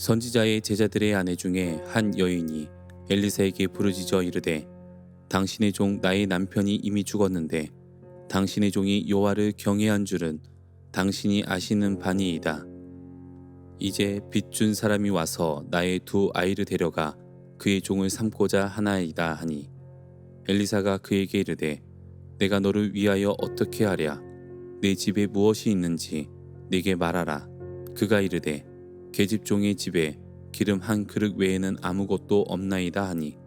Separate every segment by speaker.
Speaker 1: 선지자의 제자들의 아내 중에 한 여인이 엘리사에게 부르짖어 이르되 당신의 종 나의 남편이 이미 죽었는데 당신의 종이 여호와를 경외한 줄은 당신이 아시는 바니이다. 이제 빚 준 사람이 와서 나의 두 아이를 데려가 그의 종을 삼고자 하나이다 하니 엘리사가 그에게 이르되 내가 너를 위하여 어떻게 하랴 내 집에 무엇이 있는지 내게 말하라 그가 이르되 계집종의 집에 기름 한 그릇 외에는 아무것도 없나이다 하니.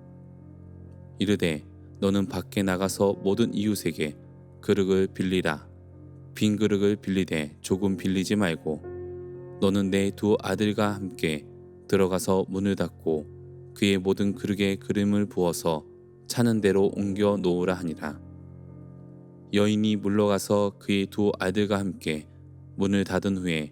Speaker 1: 이르되 너는 밖에 나가서 모든 이웃에게 그릇을 빌리라. 빈 그릇을 빌리되 조금 빌리지 말고 너는 내 두 아들과 함께 들어가서 문을 닫고 그의 모든 그릇에 기름을 부어서 차는 대로 옮겨 놓으라 하니라. 여인이 물러가서 그의 두 아들과 함께 문을 닫은 후에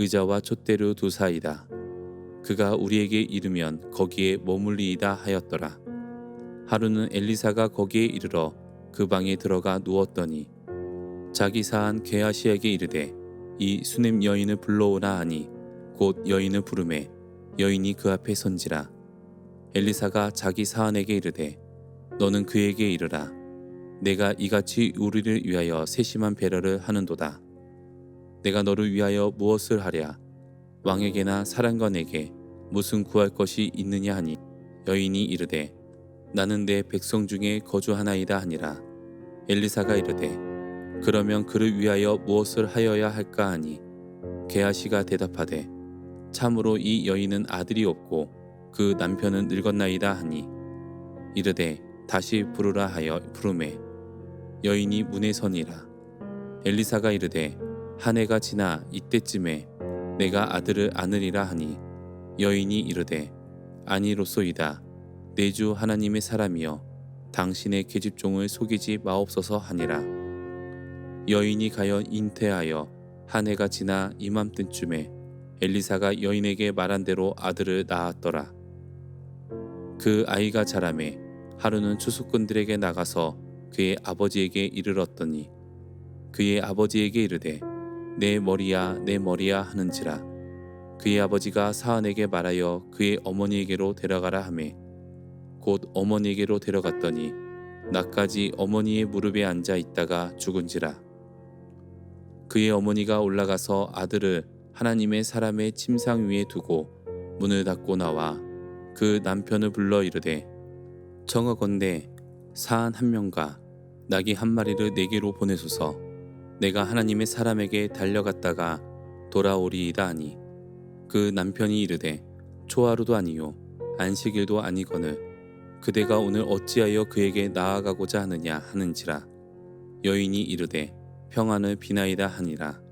Speaker 1: 의자와 촛대를 두사이다. 그가 우리에게 이르면 거기에 머물리이다 하였더라. 하루는 엘리사가 거기에 이르러 그 방에 들어가 누웠더니 자기 사한 게하시에게 이르되 이 수넴 여인을 불러오라 하니 곧 여인을 부르매 여인이 그 앞에 선지라 엘리사가 자기 사한에게 이르되 너는 그에게 이르라 내가 이같이 우리를 위하여 세심한 배려를 하는도다 내가 너를 위하여 무엇을 하랴? 왕에게나 사랑관에게 무슨 구할 것이 있느냐 하니 여인이 이르되 나는 내 백성 중에 거주하나이다 하니라. 엘리사가 이르되 그러면 그를 위하여 무엇을 하여야 할까 하니? 게하시가 대답하되 참으로 이 여인은 아들이 없고 그 남편은 늙었나이다 하니. 이르되 다시 부르라 하여 부르매 여인이 문에 서니라. 엘리사가 이르되 한 해가 지나 이때쯤에 내가 아들을 안으리라 하니 여인이 이르되 아니로소이다. 내 주 하나님의 사람이여 당신의 계집종을 속이지 마옵소서 하니라. 여인이 가여 잉태하여 한 해가 지나 이맘때쯤에 엘리사가 여인에게 말한 대로 아들을 낳았더라. 그 아이가 자라매 하루는 추수꾼들에게 나가서 그의 아버지에게 이르렀더니 그의 아버지에게 이르되 내 머리야 내 머리야 하는지라. 그의 아버지가 사안에게 말하여 그의 어머니에게로 데려가라 하매. 곧 어머니에게로 데려갔더니 나까지 어머니의 무릎에 앉아 있다가 죽은지라. 그의 어머니가 올라가서 아들을 하나님의 사람의 침상 위에 두고 문을 닫고 나와 그 남편을 불러 이르되 청하건대 사안 한 명과 나귀 한 마리를 내게로 보내소서 내가 하나님의 사람에게 달려갔다가 돌아오리이다 하니 그 남편이 이르되 초하루도 아니요 안식일도 아니거늘 그대가 오늘 어찌하여 그에게 나아가고자 하느냐 하는지라. 여인이 이르되 평안을 비나이다 하니라.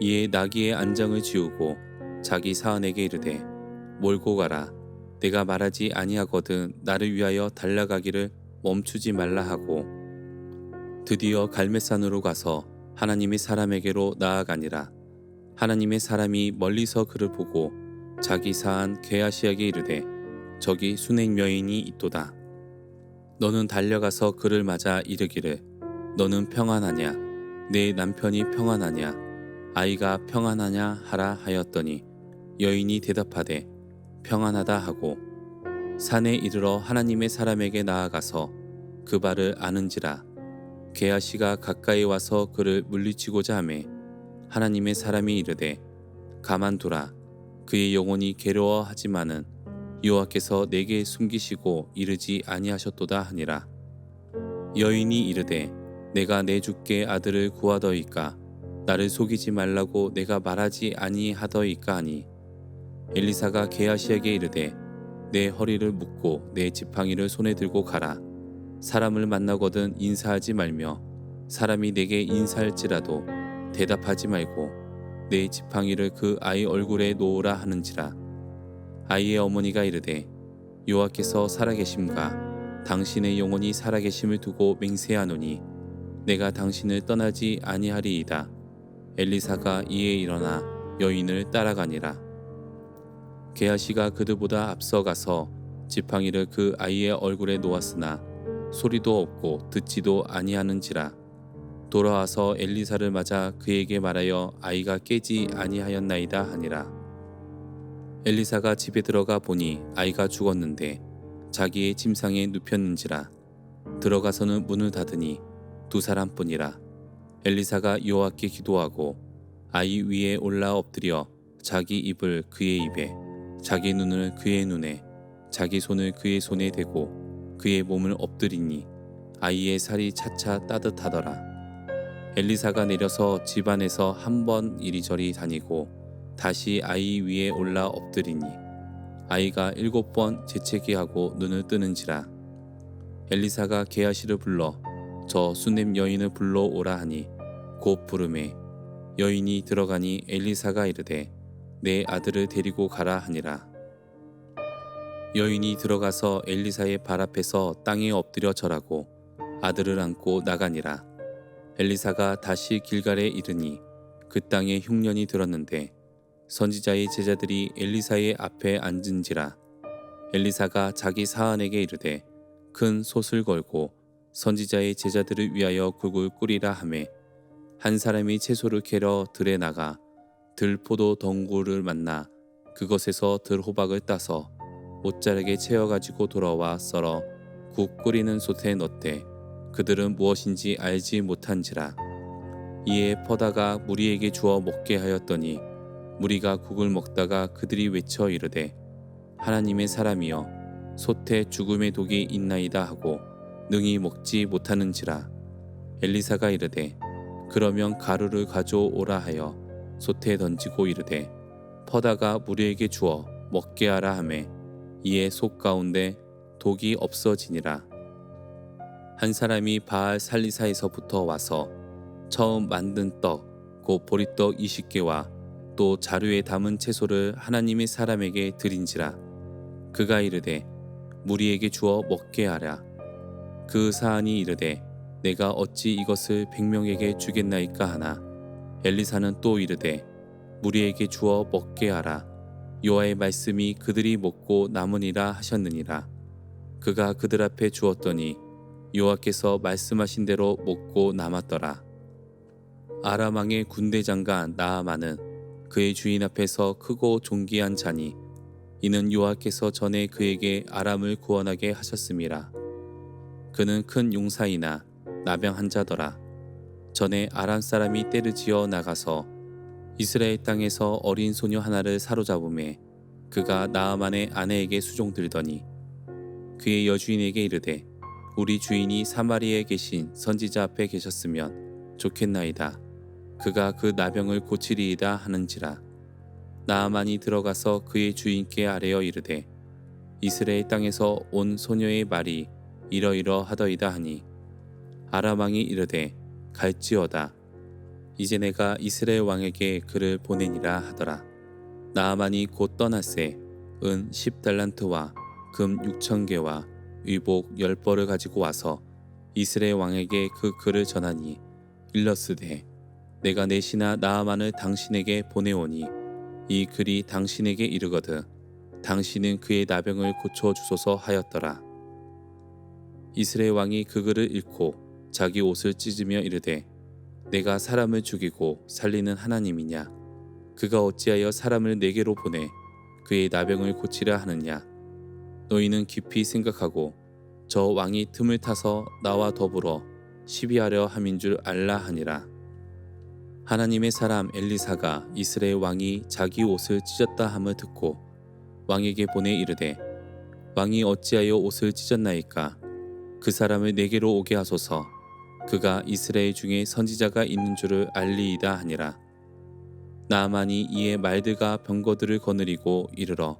Speaker 1: 이에 나귀의 안장을 지우고 자기 사안에게 이르되 몰고 가라. 내가 말하지 아니하거든 나를 위하여 달려가기를 멈추지 말라 하고 드디어 갈매산으로 가서 하나님의 사람에게로 나아가니라. 하나님의 사람이 멀리서 그를 보고 자기 사한 게하시에게 이르되 저기 순행 여인이 있도다. 너는 달려가서 그를 맞아 이르기를 너는 평안하냐? 내 남편이 평안하냐? 아이가 평안하냐? 하라 하였더니 여인이 대답하되 평안하다 하고 산에 이르러 하나님의 사람에게 나아가서 그 발을 아는지라 게하시가 가까이 와서 그를 물리치고자 하매 하나님의 사람이 이르되 가만두라. 그의 영혼이 괴로워하지만은 여호와께서 내게 숨기시고 이르지 아니하셨도다 하니라. 여인이 이르되 내가 내 주께 아들을 구하더이까? 나를 속이지 말라고 내가 말하지 아니하더이까 하니? 엘리사가 게하시에게 이르되 내 허리를 묶고 내 지팡이를 손에 들고 가라 사람을 만나거든 인사하지 말며 사람이 내게 인사할지라도 대답하지 말고 내 지팡이를 그 아이 얼굴에 놓으라 하는지라. 아이의 어머니가 이르되 여호와께서 살아계심과 당신의 영혼이 살아계심을 두고 맹세하노니 내가 당신을 떠나지 아니하리이다. 엘리사가 이에 일어나 여인을 따라가니라. 게하시가 그들보다 앞서가서 지팡이를 그 아이의 얼굴에 놓았으나 소리도 없고 듣지도 아니하는지라. 돌아와서 엘리사를 맞아 그에게 말하여 아이가 깨지 아니하였나이다 하니라. 엘리사가 집에 들어가 보니 아이가 죽었는데 자기의 침상에 눕혔는지라. 들어가서는 문을 닫으니 두 사람뿐이라. 엘리사가 여호와께 기도하고 아이 위에 올라 엎드려 자기 입을 그의 입에 자기 눈을 그의 눈에 자기 손을 그의 손에 대고 그의 몸을 엎드리니 아이의 살이 차차 따뜻하더라. 엘리사가 내려서 집안에서 한 번 이리저리 다니고 다시 아이 위에 올라 엎드리니 아이가 일곱 번 재채기하고 눈을 뜨는지라. 엘리사가 게하시를 불러 저 수냄 여인을 불러 오라 하니 곧 부름에 여인이 들어가니 엘리사가 이르되 내 아들을 데리고 가라 하니라 여인이 들어가서 엘리사의 발 앞에서 땅에 엎드려 절하고 아들을 안고 나가니라. 엘리사가 다시 길갈에 이르니 그 땅에 흉년이 들었는데 선지자의 제자들이 엘리사의 앞에 앉은지라. 엘리사가 자기 사안에게 이르되 큰 솥을 걸고 선지자의 제자들을 위하여 국을 끓이라 하매 한 사람이 채소를 캐러 들에 나가 들포도 덩굴을 만나 그것에서 들호박을 따서 옷자락에 채워 가지고 돌아와 썰어 국 끓이는 솥에 넣되 그들은 무엇인지 알지 못한지라. 이에 퍼다가 무리에게 주어 먹게 하였더니 무리가 국을 먹다가 그들이 외쳐 이르되 하나님의 사람이여 솥에 죽음의 독이 있나이다 하고 능히 먹지 못하는지라. 엘리사가 이르되 그러면 가루를 가져오라 하여 솥에 던지고 이르되 퍼다가 무리에게 주어 먹게 하라 하매 이에 솥 가운데 독이 없어지니라. 한 사람이 바알 살리사에서부터 와서 처음 만든 떡 곧 보리떡 20개와 또 자루에 담은 채소를 하나님의 사람에게 드린지라. 그가 이르되 무리에게 주어 먹게 하라 그 사안이 이르되 내가 어찌 이것을 백명에게 주겠나이까 하나. 엘리사는 또 이르되 무리에게 주어 먹게 하라 여호와의 말씀이 그들이 먹고 남으니라 하셨느니라. 그가 그들 앞에 주었더니 여호와께서 말씀하신 대로 먹고 남았더라. 아람 왕의 군대 장관 나아만은 그의 주인 앞에서 크고 존귀한 자니 이는 여호와께서 전에 그에게 아람을 구원하게 하셨음이라 그는 큰 용사이나 나병한 자더라. 전에 아람 사람이 때를 지어 나가서 이스라엘 땅에서 어린 소녀 하나를 사로잡음에 그가 나아만의 아내에게 수종들더니 그의 여주인에게 이르되 우리 주인이 사마리에 계신 선지자 앞에 계셨으면 좋겠나이다. 그가 그 나병을 고치리이다 하는지라. 나아만이 들어가서 그의 주인께 아뢰어 이르되 이스라엘 땅에서 온 소녀의 말이 이러이러 하더이다 하니 아람 왕이 이르되 갈지어다. 이제 내가 이스라엘 왕에게 그를 보내니라 하더라. 나아만이 곧 떠났세 은 10달란트와 금 6천 개와 의복 열 벌을 가지고 와서 이스라엘 왕에게 그 글을 전하니 일러스되 내가 내 신하 나아만을 당신에게 보내오니 이 글이 당신에게 이르거든 당신은 그의 나병을 고쳐 주소서 하였더라 이스라엘 왕이 그 글을 읽고 자기 옷을 찢으며 이르되 내가 사람을 죽이고 살리는 하나님이냐? 그가 어찌하여 사람을 내게로 보내 그의 나병을 고치려 하느냐? 너희는 깊이 생각하고 저 왕이 틈을 타서 나와 더불어 시비하려 함인 줄 알라 하니라. 하나님의 사람 엘리사가 이스라엘 왕이 자기 옷을 찢었다 함을 듣고 왕에게 보내 이르되 왕이 어찌하여 옷을 찢었나이까? 그 사람을 내게로 오게 하소서 그가 이스라엘 중에 선지자가 있는 줄을 알리이다 하니라. 나아만이 이에 말들과 병거들을 거느리고 이르러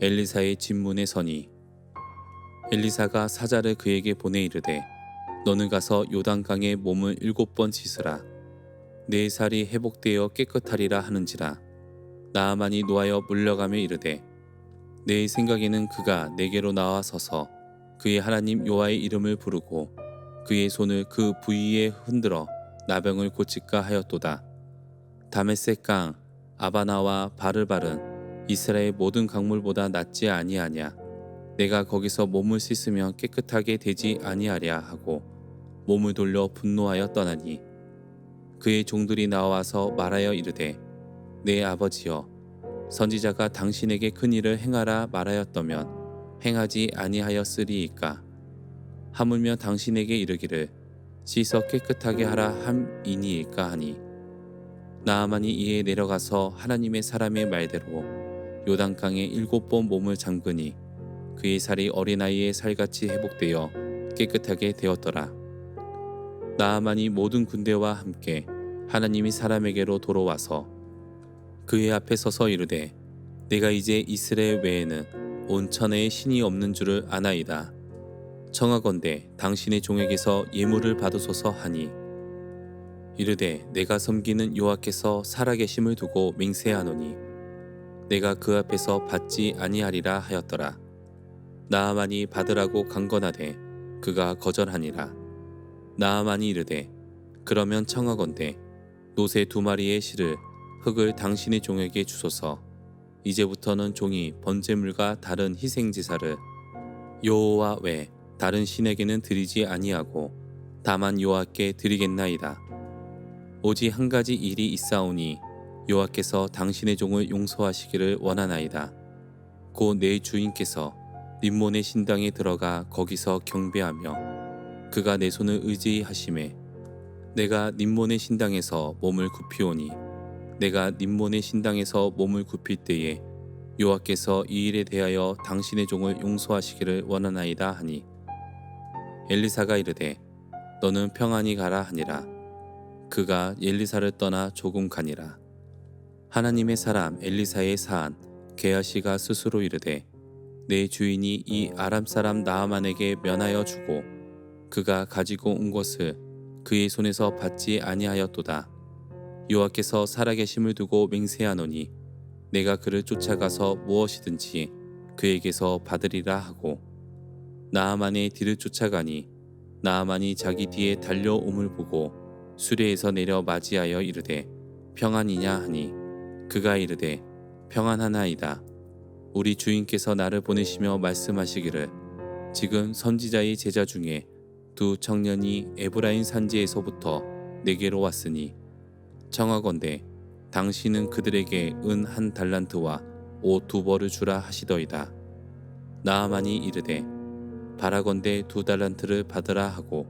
Speaker 1: 엘리사의 집문에 서니. 엘리사가 사자를 그에게 보내 이르되 너는 가서 요단강에 몸을 일곱 번 씻으라. 내 살이 회복되어 깨끗하리라 하는지라. 나아만이 노하여 물러가며 이르되 내 생각에는 그가 내게로 나와 서서 그의 하나님 여호와의 이름을 부르고 그의 손을 그 부위에 흔들어 나병을 고칠까 하였도다. 다메섹 강 아바나와 바르발은 이스라엘 모든 강물보다 낫지 아니하냐. 내가 거기서 몸을 씻으면 깨끗하게 되지 아니하랴 하고 몸을 돌려 분노하여 떠나니 그의 종들이 나와서 말하여 이르되 내 아버지여 선지자가 당신에게 큰 일을 행하라 말하였다면 행하지 아니하였으리이까 하물며 당신에게 이르기를 씻어 깨끗하게 하라 함이니이까 하니 나아만이 이에 내려가서 하나님의 사람의 말대로 요단강에 일곱 번 몸을 잠그니 그의 살이 어린아이의 살같이 회복되어 깨끗하게 되었더라. 나아만이 모든 군대와 함께 하나님이 사람에게로 돌아와서 그의 앞에 서서 이르되 내가 이제 이스라엘 외에는 온 천하에 신이 없는 줄을 아나이다. 청하건대 당신의 종에게서 예물을 받으소서 하니 이르되 내가 섬기는 여호와께서 살아계심을 두고 맹세하노니 내가 그 앞에서 받지 아니하리라 하였더라. 나아만이 받으라고 강건하되 그가 거절하니라. 나아만이 이르되 그러면 청하건대 노새 두 마리의 실을 흙을 당신의 종에게 주소서. 이제부터는 종이 번제물과 다른 희생 제사를 여호와 외 다른 신에게는 드리지 아니하고 다만 여호와께 드리겠나이다. 오직 한 가지 일이 있사오니 여호와께서 당신의 종을 용서하시기를 원하나이다. 곧 내 주인께서 림몬의 신당에 들어가 거기서 경배하며 그가 내 손을 의지하심에 내가 림몬의 신당에서 몸을 굽히오니 내가 림몬의 신당에서 몸을 굽힐 때에 여호와께서 이 일에 대하여 당신의 종을 용서하시기를 원하나이다 하니 엘리사가 이르되 너는 평안히 가라 하니라 그가 엘리사를 떠나 조금 가니라 하나님의 사람 엘리사의 사안 게하시가 스스로 이르되 내 주인이 이 아람 사람 나아만에게 면하여 주고 그가 가지고 온 것을 그의 손에서 받지 아니하였도다. 여호와께서 살아계심을 두고 맹세하노니 내가 그를 쫓아가서 무엇이든지 그에게서 받으리라 하고 나아만의 뒤를 쫓아가니 나아만이 자기 뒤에 달려옴을 보고 수레에서 내려 맞이하여 이르되 평안이냐 하니 그가 이르되 평안하나이다. 우리 주인께서 나를 보내시며 말씀하시기를 지금 선지자의 제자 중에 두 청년이 에브라임 산지에서부터 내게로 왔으니 청하건대 당신은 그들에게 은 한 달란트와 옷 두 벌을 주라 하시더이다. 나아만이 이르되 바라건대 두 달란트를 받으라 하고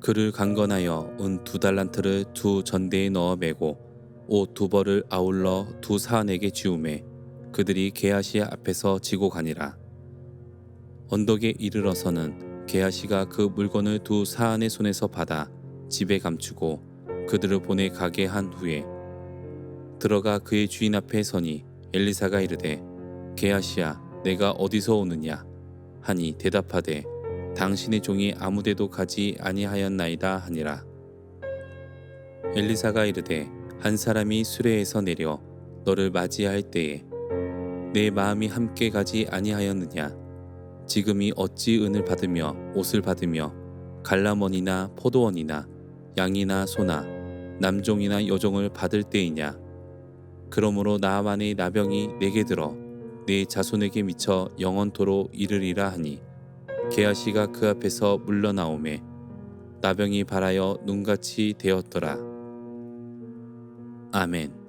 Speaker 1: 그를 강건하여 은 두 달란트를 두 전대에 넣어 매고 옷 두 벌을 아울러 두 사안에게 지우매 그들이 게하시 앞에서 지고 가니라. 언덕에 이르러서는 게하시가 그 물건을 두 사안의 손에서 받아 집에 감추고 그들을 보내 가게 한 후에 들어가 그의 주인 앞에 서니 엘리사가 이르되 게하시야 내가 어디서 오느냐 하니 대답하되 당신의 종이 아무데도 가지 아니하였나이다 하니라. 엘리사가 이르되 한 사람이 수레에서 내려 너를 맞이할 때에 내 마음이 함께 가지 아니하였느냐? 지금이 어찌 은을 받으며 옷을 받으며 갈라머니나 포도원이나 양이나 소나 남종이나 여종을 받을 때이냐? 그러므로 나만의 나병이 내게 들어 내 자손에게 미쳐 영원토로 이르리라 하니 게하시가 그 앞에서 물러나오매 나병이 발하여 눈같이 되었더라. 아멘